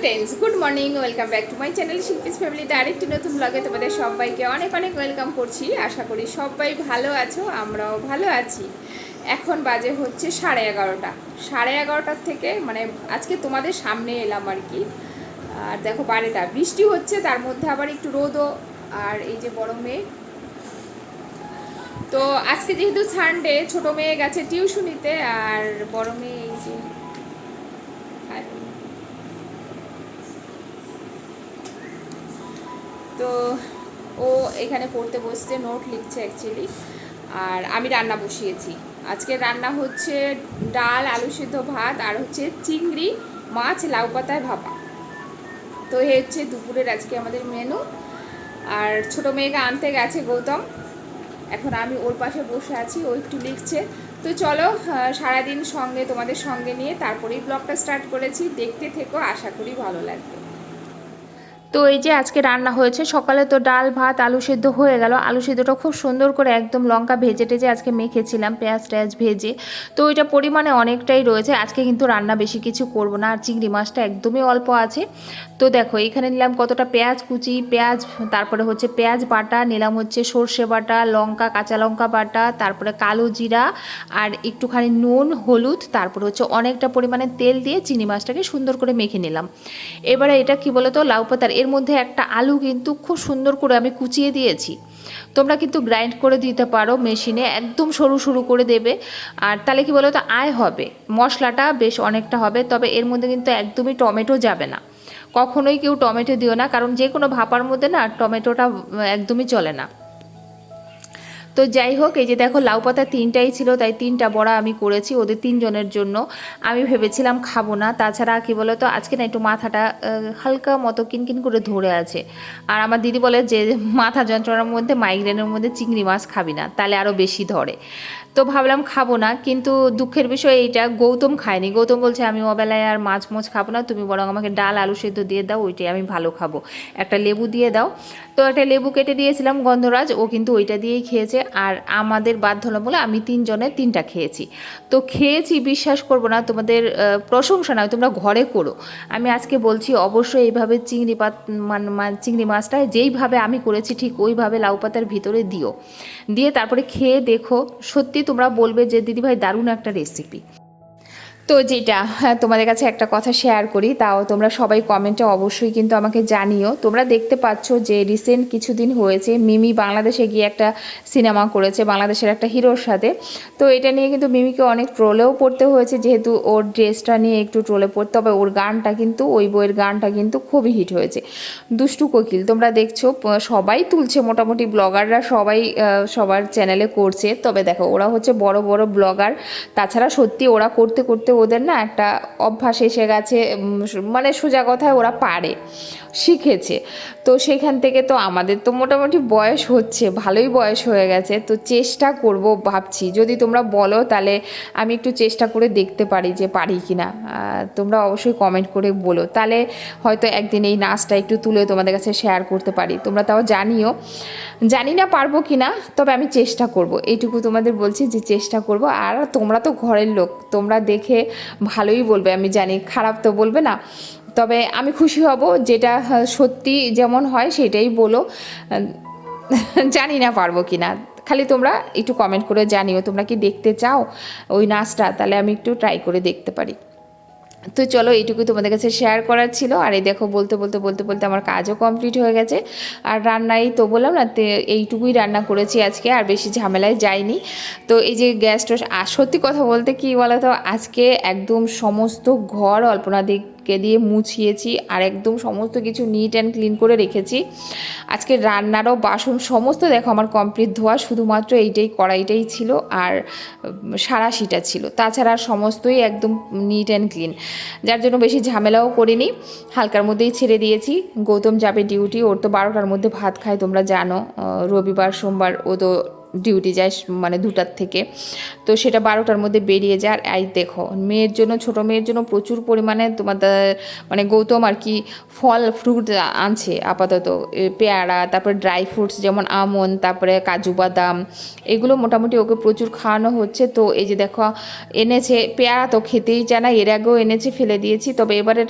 Friends good morning welcome back to my channel Shilpi's ফ্যামিলিতে আরেকটি নতুন ব্লগে তোমাদের সবাইকে অনেক অনেক ওয়েলকাম করছি। আশা করি সবাই ভালো আছো, আমরাও ভালো আছি। এখন বাজে হচ্ছে সাড়ে এগারোটা। সাড়ে এগারোটার থেকে মানে আজকে তোমাদের সামনে এলাম আর কি। আর দেখো বারেটা বৃষ্টি হচ্ছে, তার মধ্যে আবার একটু রোদও, আর এই যে বড় মেয়ে। তো আজকে যেহেতু সানডে ছোট মেয়ে গেছে টিউশনিতে আর বড় মেয়ে এই যে আর তো ও এখানে পড়তে বসছে নোট লিখছে অ্যাকচুয়ালি আর আমি রান্না বসিয়েছি। আজকে রান্না হচ্ছে ডাল, আলু সিদ্ধ ভাত, আর হচ্ছে চিংড়ি, মাছ, লাউ পাতায় ভাপা। তো এ হচ্ছে দুপুরের আজকে আমাদের মেনু আর ছোট মেয়েকে আনতে গেছে গৌতম। এখন আমি ওর পাশে বসে আছি, ও একটু লিখছে। তো চলো সারাদিন সঙ্গে তোমাদের সঙ্গে নিয়ে তারপরেই ব্লগটা স্টার্ট করেছি। দেখতে থেকো, আশা করি ভালো লাগবে। তো এই যে আজকে রান্না হয়েছে, সকালে তো ডাল, ভাত, আলু সেদ্ধ হয়ে গেল। আলু সেদ্ধটা খুব সুন্দর করে একদম লঙ্কা ভেজে টেজে আজকে মেখেছিলাম, পেঁয়াজ টেয়াজ ভেজে। তো ওইটা পরিমাণে অনেকটাই রয়েছে, আজকে কিন্তু রান্না বেশি কিছু করব না, আর চিংড়ি মাছটা একদমই অল্প আছে। তো দেখো, এখানে নিলাম কতটা পেঁয়াজ কুচি, পেঁয়াজ, তারপরে হচ্ছে পেঁয়াজ বাটা, নিলাম হচ্ছে সর্ষে বাটা, লঙ্কা, কাঁচা লঙ্কা বাটা, তারপরে কালো জিরা, আর একটুখানি নুন, হলুদ, তারপরে হচ্ছে অনেকটা পরিমাণে তেল দিয়ে চিংড়ি মাছটাকে সুন্দর করে মেখে নিলাম। এবারে এটা কি বলতো, লাউ পাতার এর মধ্যে একটা আলু কিন্তু খুব সুন্দর করে আমি কুচিয়ে দিয়েছি। তোমরা কিন্তু গ্রাইন্ড করে দিতে পারো মেশিনে একদম সরু সরু করে দেবে। আর তাহলে কি বলো তো আয় হবে, মশলাটা বেশ অনেকটা হবে, তবে এর মধ্যে কিন্তু একদমই টমেটো যাবে না। কখনোই কেউ টমেটো দিও না, কারণ যে কোনো ভাপার মধ্যে না, টমেটোটা একদমই চলে না। তো যাই হোক, এই যে দেখো লাউ পাতা তিনটাই ছিল, তাই তিনটা বড়া আমি করেছি ওদের তিনজনের জন্য। আমি ভেবেছিলাম খাব না, তাছাড়া কি বলো তো আজকে না একটু মাথাটা হালকা মতো কিনকিন করে ধরে আছে। আর আমার দিদি বলে যে মাথা যন্ত্রণার মধ্যে মাইগ্রেনের মধ্যে চিংড়ি মাছ খাবি না, তাহলে আরও বেশি ধরে। তো ভাবলাম খাব না, কিন্তু দুঃখের বিষয় এইটা, গৌতম খায়নি। গৌতম বলছে, আমি ওবেলায় আর মাছ মোছ খাব না, তুমি বরং আমাকে ডাল, আলু সেদ্ধ দিয়ে দাও, ওইটাই আমি ভালো খাব। একটা লেবু দিয়ে দাও। তো একটা লেবু কেটে দিয়েছিলাম গন্ধরাজ, ও কিন্তু ওইটা দিয়েই খেয়েছে। আর আমাদের বাধ্য হলো বলে আমি তিনজনে তিনটা খেয়েছি। তো খেয়েছি, বিশ্বাস করব না, তোমাদের প্রশংসা নয়, তোমরা ঘরে করো। আমি আজকে বলছি, অবশ্যই এইভাবে চিংড়ি পাত চিংড়ি মাছটা যেইভাবে আমি করেছি, ঠিক ওইভাবে লাউ পাতার ভিতরে দিও। দিয়ে তারপরে খেয়ে দেখো, সত্যি তোমরা বলবে যে, দিদিভাই দারুণ একটা রেসিপি তো যেটা হ্যাঁ, তোমাদের কাছে একটা কথা শেয়ার করি তাও তোমরা সবাই কমেন্টে অবশ্যই কিন্তু আমাকে জানিও। তোমরা দেখতে পাচ্ছ যে রিসেন্ট কিছুদিন হয়েছে মিমি বাংলাদেশে গিয়ে একটা সিনেমা করেছে বাংলাদেশের একটা হিরোর সাথে। তো এটা নিয়ে কিন্তু মিমিকে অনেক ট্রোলেও পড়তে হয়েছে যেহেতু ওর ড্রেসটা নিয়ে একটু ট্রোলে পড়তে হবে ওর গানটা কিন্তু ওই বইয়ের গানটা কিন্তু খুবই হিট হয়েছে। দুষ্টু কোকিল তোমরা দেখছ সবাই তুলছে মোটামুটি ব্লগাররা সবাই সবার চ্যানেলে করছে। তবে দেখো ওরা হচ্ছে বড় বড় ব্লগার তাছাড়া সত্যি ওরা করতে করতে ওদের না একটা অভ্যাস এসে গেছে মানে সোজা কথায় ওরা পারে, শিখেছে। তো সেখান থেকে তো আমাদের তো মোটামুটি বয়স হচ্ছে, ভালোই বয়স হয়ে গেছে। তো চেষ্টা করব, ভাবছি। যদি তোমরা বলো, তাহলে আমি একটু চেষ্টা করে দেখতে পারি যে পারি কি না তোমরা অবশ্যই কমেন্ট করে বলো। তাহলে হয়তো একদিন এই নাচটা একটু তুলে তোমাদের কাছে শেয়ার করতে পারি। তোমরা তাও জানিও। জানি না পারব কি না তবে আমি চেষ্টা করব। এইটুকু তোমাদের বলছি যে চেষ্টা করব। আর তোমরা তো ঘরের লোক, তোমরা দেখে ভালোই বলবে, আমি জানি খারাপ তো বলবে না। তবে আমি খুশি হব যেটা সত্যি যেমন হয় সেটাই বলো। জানি না পারব কি না খালি তোমরা একটু কমেন্ট করে জানিও, তোমরা কি দেখতে চাও ওই নাচটা? তাহলে আমি একটু ট্রাই করে দেখতে পারি। তো চলো এইটুকু তোমাদের কাছে শেয়ার করার ছিল। আর এই দেখো, বলতে বলতে বলতে বলতে আমার কাজও কমপ্লিট হয়ে গেছে। আর রান্নাই তো বললাম না, তে এইটুকুই রান্না করেছি আজকে, আর বেশি ঝামেলায় যাইনি। তো এই যে গ্যাসটা আর সত্যি কথা বলতে কি বলো তো আজকে একদম সমস্ত ঘর অল্পনা দিককে দিয়ে মুছিয়েছি আর একদম সমস্ত কিছু নিট অ্যান্ড ক্লিন করে রেখেছি। আজকে রান্নারও বাসন সমস্ত দেখো আমার কমপ্লিট ধোয়া, শুধুমাত্র এইটাই কড়াইটাই ছিল আর সারাশিটা ছিল। তাছাড়া সমস্তই একদম নিট অ্যান্ড ক্লিন যার জন্য বেশি ঝামেলাও করিনি। হালকার মধ্যেই ছেড়ে দিয়েছি। গৌতম যাবে ডিউটি ওর তো বারোটার মধ্যে ভাত খায়, তোমরা জানো। রবিবার, সোমবার ও তো ডিউটি যায় মানে দুটার থেকে। তো সেটা বারোটার মধ্যে বেরিয়ে যায়। আর এই দেখো, মেয়ের জন্য, ছোট মেয়ের জন্য প্রচুর পরিমাণে তোমাদের মানে গৌতম আর কি ফল ফ্রুট আনছে আপাতত। পেয়ারা, তারপরে ড্রাই ফ্রুটস যেমন আমন, তারপরে কাজু বাদাম, এগুলো মোটামুটি ওকে প্রচুর খাওয়ানো হচ্ছে। তো এই যে দেখো, এনেছে, পেয়ারা তো খেতেই চায় না, এর আগেও এনেছে, ফেলে দিয়েছি। তবে এবারে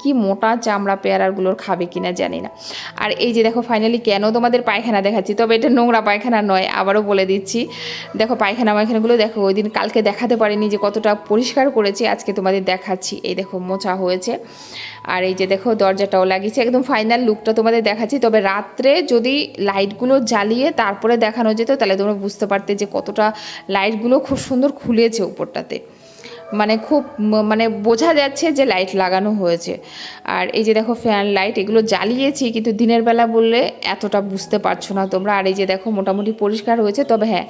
কি মোটা চামড়া পেয়ারাগুলোর খাবে কিনা জানি না। আর এই যে দেখো ফাইনালি কেন তোমাদের পায়খানা দেখাচ্ছি? তবে এটা নোংরা পায়খানা নয় আবারও বলে দিচ্ছি। দেখো পায়খানা পায়খানাগুলো দেখো ওই দিন কালকে দেখাতে পারিনি যে কতটা পরিষ্কার করেছি, আজকে তোমাদের দেখাচ্ছি। এই দেখো মোছা হয়েছে। আর এই যে দেখো দরজাটাও লাগিয়েছে। একদম ফাইনাল লুকটা তোমাদের দেখাচ্ছি। তবে রাত্রে যদি লাইটগুলো জ্বালিয়ে তারপরে দেখানো যেত, তাহলে তোমরা বুঝতে পারতে যে কতটা লাইটগুলো খুব সুন্দর খুলেছে উপরটাতে। মানে খুব মানে বোঝা যাচ্ছে যে লাইট লাগানো হয়েছে। আর এই যে দেখো ফ্যান লাইট এগুলো জ্বালিয়েছি, কিন্তু দিনের বেলা বললে এতটা বুঝতে পারছ না তোমরা। আর এই যে দেখো মোটামুটি পরিষ্কার হয়েছে, তবে হ্যাঁ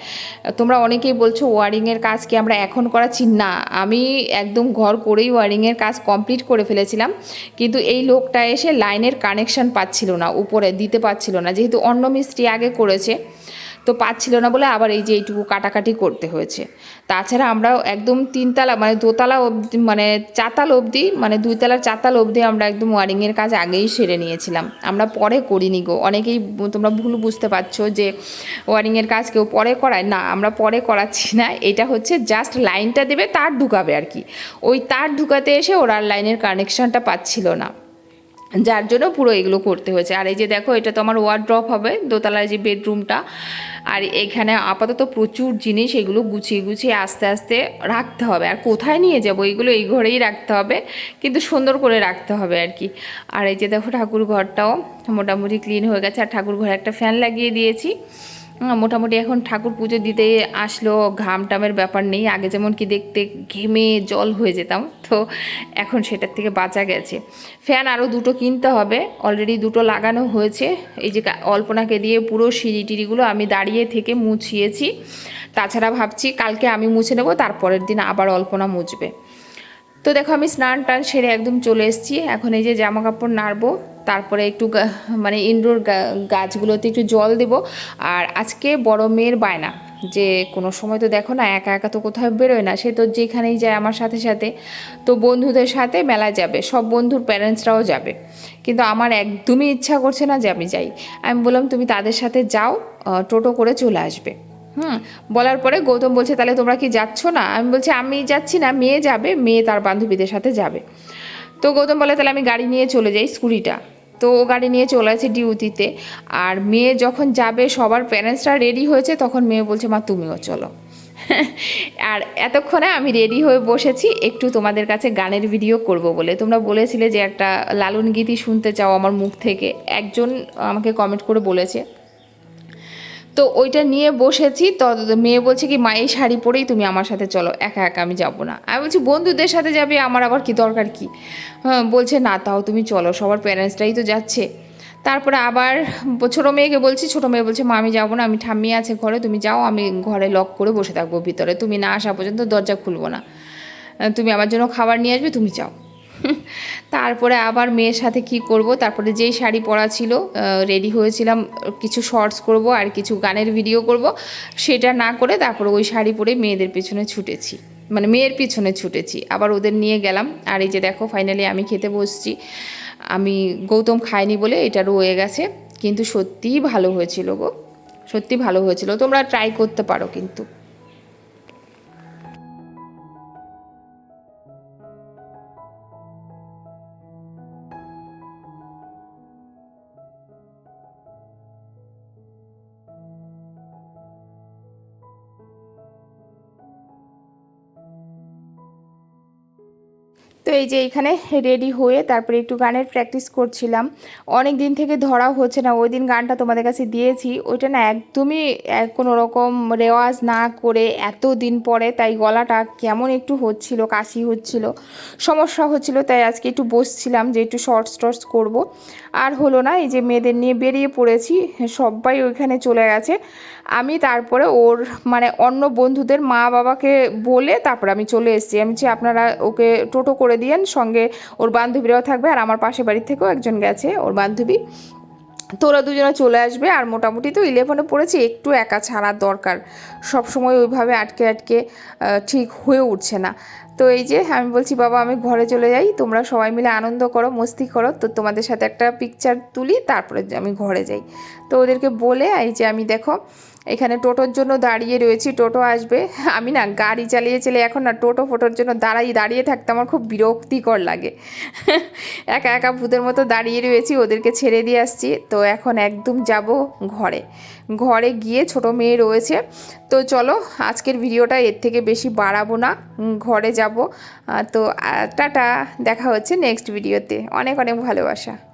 তোমরা অনেকেই বলছো ওয়ারিংয়ের কাজ কি আমরা এখন করাচ্ছি? না, আমি একদম ঘর করেই ওয়ারিংয়ের কাজ কমপ্লিট করে ফেলেছিলাম, কিন্তু এই লোকটা এসে লাইনের কানেকশন পাচ্ছিল না, উপরে দিতে পারছিল না, যেহেতু অন্য মিস্ত্রি আগে করেছে। তো পাচ্ছিল না বলে আবার এই যে এইটুকু কাটাকাটি করতে হয়েছে। তাছাড়া আমরা একদম তিনতলা মানে দোতলা অবধি মানে চাতাল অবধি মানে দুইতলার চাতাল অবধি আমরা একদম ওয়ারিংয়ের কাজ আগেই সেরে নিয়েছিলাম। আমরা পরে করিনি গো। অনেকেই তোমরা ভুল বুঝতে পারছ যে ওয়ারিংয়ের কাজ কেউ পরে করায়। না, আমরা পরে করাচ্ছি না। এটা হচ্ছে জাস্ট লাইনটা দেবে, তার ঢুকাবে আর কি। ওই তার ঢুকাতে এসে ওরা আর লাইনের কানেকশনটা পাচ্ছিল না। যার জন্য পুরো এগুলো করতে হয়েছে। আর এই যে দেখো, এটা তো আমার ওয়ার্ড্রপ হবে দোতলার যে বেডরুমটা আর এখানে আপাতত প্রচুর জিনিস এগুলো গুছিয়ে গুছিয়ে আস্তে আস্তে রাখতে হবে। আর কোথায় নিয়ে যাব? এগুলো এই ঘরেই রাখতে হবে, কিন্তু সুন্দর করে রাখতে হবে আর কি। আর এই যে দেখো, ঠাকুর ঘরটাও মোটামুটি ক্লিন হয়ে গেছে। আর ঠাকুর ঘরে একটা ফ্যান লাগিয়ে দিয়েছি। মোটামুটি এখন ঠাকুর পুজো দিতে আসলো ঘাম টামের ব্যাপার নেই। আগে যেমন কি দেখতে ঘেমে জল হয়ে যেতাম, তো এখন সেটার থেকে বাঁচা গেছে। ফ্যান আরও দুটো কিনতে হবে অলরেডি দুটো লাগানো হয়েছে। এই যে অল্পনাকে দিয়ে পুরো সিঁড়ি টিড়িগুলো আমি দাঁড়িয়ে থেকে মুছিয়েছি। তাছাড়া ভাবছি কালকে আমি মুছে নেব, তারপরের দিন আবার অল্পনা মুছবে। তো দেখো আমি স্নান টান সেরে একদম চলে এসেছি। এখন এই যে জামা কাপড় নাড়বো তারপরে একটু মানে ইনডোর গাছগুলোতে একটু জল দেব। আর আজকে বড় মেয়ের বায়না, যে কোনো সময় তো দেখো না, একা একা তো কোথাও বেরোয় না, সে তো যেখানেই যায় আমার সাথে সাথে। তো বন্ধুদের সাথে মেলায় যাবে, সব বন্ধুর প্যারেন্টসরাও যাবে। কিন্তু আমার একদমই ইচ্ছা করছে না যে আমি যাই। আমি বললাম, তুমি তাদের সাথে যাও টোটো করে চলে আসবে। হুম, বলার পরে গৌতম বলছে, তাহলে তোমরা কি যাচ্ছ না? আমি বলছি, আমি যাচ্ছি না, মেয়ে যাবে, মেয়ে তার বান্ধবীদের সাথে যাবে। তো গৌতম বলে, তাহলে আমি গাড়ি নিয়ে চলে যাই স্কুটিটা। তো ও গাড়ি নিয়ে চলে আছে ডিউটিতে। আর মেয়ে যখন যাবে, সবার প্যারেন্টসরা রেডি হয়েছে, তখন মেয়ে বলছে, মা, তুমিও চলো। আর এতক্ষণে আমি রেডি হয়ে বসেছি, একটু তোমাদের কাছে গানের ভিডিও করব বলে। তোমরা বলেছিলে যে একটা লালন গীতি শুনতে চাও আমার মুখ থেকে। একজন আমাকে কমেন্ট করে বলেছে তো ওইটা নিয়ে বসেছি, তো মেয়ে বলছে কি, মা, এই শাড়ি পরেই তুমি আমার সাথে চলো, একা একা আমি যাব না। আমি বলছি, বন্ধুদের সাথে যাবে? আমার আবার কি দরকার কি? হ্যাঁ বলছে, না, তাও তুমি চলো, সবার প্যারেন্টসরাই তো যাচ্ছে। তারপরে আবার ছোটো মেয়েকে বলছি, ছোটো মেয়ে বলছে, মা, আমি যাব না, আমি ঠাম্মি আছে ঘরে, তুমি যাও, আমি ঘরে লক করে বসে থাকব ভিতরে। তুমি না আসা পর্যন্ত দরজা খুলবো না। তুমি আমার জন্য খাবার নিয়ে আসবে, তুমি যাও। তারপরে আবার মেয়ের সাথে কি করব? তারপরে যেই শাড়ি পরা ছিল রেডি হয়েছিলাম, কিছু শর্টস করব আর কিছু গানের ভিডিও করব। সেটা না করে তারপরে ওই শাড়ি পরে মেয়েদের পেছনে ছুটেছি। মানে মেয়ের পিছনে ছুটেছি। আবার ওদের নিয়ে গেলাম। আর এই যে দেখো ফাইনালি আমি খেতে বসছি। আমি গৌতম খায়নি বলে এটা রয়ে গেছে। কিন্তু সত্যিই ভালো হয়েছিল গো। সত্যি ভালো হয়েছিল। তোমরা ট্রাই করতে পারো কিন্তু। তো এই যে এখানে রেডি হয়ে তারপরে একটু গানের প্র্যাকটিস করছিলাম। অনেক দিন থেকে ধরা হচ্ছে না, ওই দিন গানটা তোমাদের কাছে দিয়েছি। ওইটা না একদমই এক কোনো রকম রেওয়াজ না করে এত দিন পরে তাই গলাটা কেমন একটু হচ্ছিল, কাশি হচ্ছিল, সমস্যা হচ্ছিল, তাই আজকে একটু বসছিলাম যে একটু শর্টস টর্টস করব। আর হলো না, এই যে মেয়েদের নিয়ে বেরিয়ে পড়েছি, সবাই ওইখানে চলে গেছে। আমি তারপরে ওর মানে অন্য বন্ধুদের মা বাবাকে বলে তারপরে আমি চলে এসেছি। আমি যে আপনারা ওকে টোটো করে দিয়েন সঙ্গে ওর বান্ধবীরাও থাকবে আর আমার পাশে বাড়ি থেকেও একজন গেছে ওর বান্ধবী। তোরা দুজনে চলে আসবে আর মোটামুটি তো ইলেভেনে পড়েছে, একটু একা ছাড়ার দরকার। সব সময় ওইভাবে আটকে আটকে ঠিক হয়ে উঠছে না। তো এই যে আমি বলছি, বাবা, আমি ঘরে চলে যাই, তোমরা সবাই মিলে আনন্দ করো, মস্তি করো। তো তোমাদের সাথে একটা পিকচার তুলি, তারপরে আমি ঘরে যাই। তো ওদেরকে বলে, এই যে আমি দেখো এখানে টোটোর জন্য দাঁড়িয়ে রয়েছি, টোটো আসবে। আমি না গাড়ি চালিয়ে চালিয়ে এখন না টোটো ফোটোর জন্য দাঁড়াই, দাঁড়িয়ে থাকতে আমার খুব বিরক্তিকর লাগে। একা একা ভূতের মতো দাঁড়িয়ে রয়েছি, ওদেরকে ছেড়ে দিয়ে আসছি। তো এখন একদম যাব ঘরে। ঘরে গিয়ে ছোট মেয়ে রয়েছে। তো চলো, আজকের ভিডিওটা এর থেকে বেশি বাড়াবো না। ঘরে যাব। তো টাটা, দেখা হচ্ছে নেক্সট ভিডিওতে। অনেক অনেক ভালোবাসা।